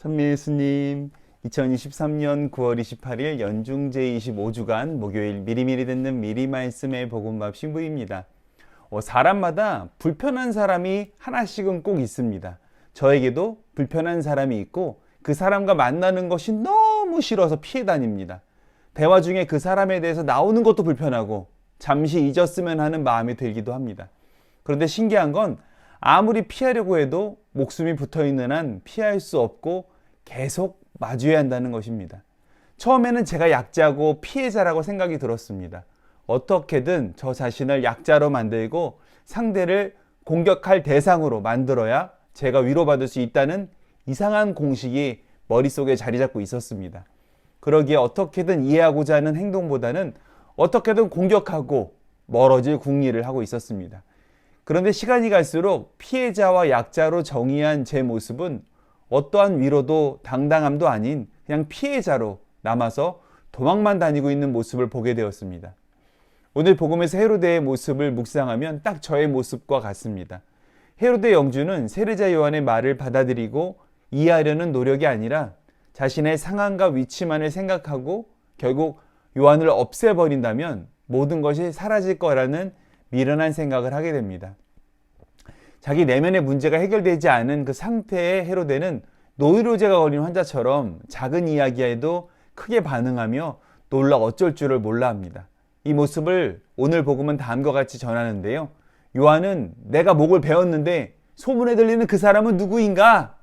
선미 예수님, 2023년 9월 28일 연중 제25주간 목요일 미리미리 듣는 미리 말씀의 복음밥 신부입니다. 어, 사람마다 불편한 사람이 하나씩은 꼭 있습니다. 저에게도 불편한 사람이 있고 그 사람과 만나는 것이 너무 싫어서 피해 다닙니다. 대화 중에 그 사람에 대해서 나오는 것도 불편하고 잠시 잊었으면 하는 마음이 들기도 합니다. 그런데 신기한 건 아무리 피하려고 해도 목숨이 붙어 있는 한 피할 수 없고 계속 마주해야 한다는 것입니다. 처음에는 제가 약자고 피해자라고 생각이 들었습니다. 어떻게든 저 자신을 약자로 만들고 상대를 공격할 대상으로 만들어야 제가 위로받을 수 있다는 이상한 공식이 머릿속에 자리 잡고 있었습니다. 그러기에 어떻게든 이해하고자 하는 행동보다는 어떻게든 공격하고 멀어질 궁리를 하고 있었습니다. 그런데 시간이 갈수록 피해자와 약자로 정의한 제 모습은 어떠한 위로도 당당함도 아닌 그냥 피해자로 남아서 도망만 다니고 있는 모습을 보게 되었습니다. 오늘 복음에서 헤로데의 모습을 묵상하면 딱 저의 모습과 같습니다. 헤로데 영주는 세례자 요한의 말을 받아들이고 이해하려는 노력이 아니라 자신의 상황과 위치만을 생각하고 결국 요한을 없애버린다면 모든 것이 사라질 거라는 미련한 생각을 하게 됩니다. 자기 내면의 문제가 해결되지 않은 그 상태의 헤로데는 노이로제가 걸린 환자처럼 작은 이야기에도 크게 반응하며 놀라 어쩔 줄을 몰라 합니다. 이 모습을 오늘 복음은 다음과 같이 전하는데요. 요한은 내가 목을 베었는데 소문에 들리는 그 사람은 누구인가?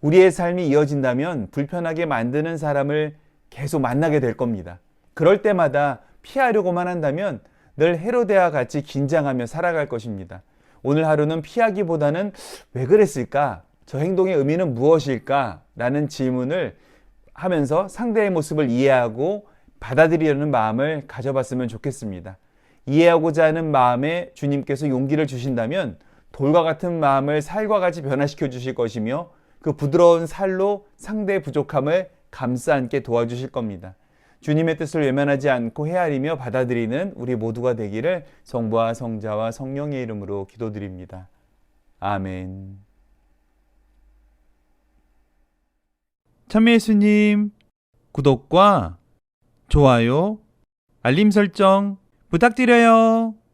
우리의 삶이 이어진다면 불편하게 만드는 사람을 계속 만나게 될 겁니다. 그럴 때마다 피하려고만 한다면 늘 헤로데와 같이 긴장하며 살아갈 것입니다. 오늘 하루는 피하기보다는 왜 그랬을까? 저 행동의 의미는 무엇일까? 라는 질문을 하면서 상대의 모습을 이해하고 받아들이려는 마음을 가져봤으면 좋겠습니다. 이해하고자 하는 마음에 주님께서 용기를 주신다면 돌과 같은 마음을 살과 같이 변화시켜 주실 것이며 그 부드러운 살로 상대의 부족함을 감싸 안게 도와주실 겁니다. 주님의 뜻을 외면하지 않고 헤아리며 받아들이는 우리 모두가 되기를 성부와 성자와 성령의 이름으로 기도드립니다. 아멘. 참예수님 구독과 좋아요, 알림 설정 부탁드려요.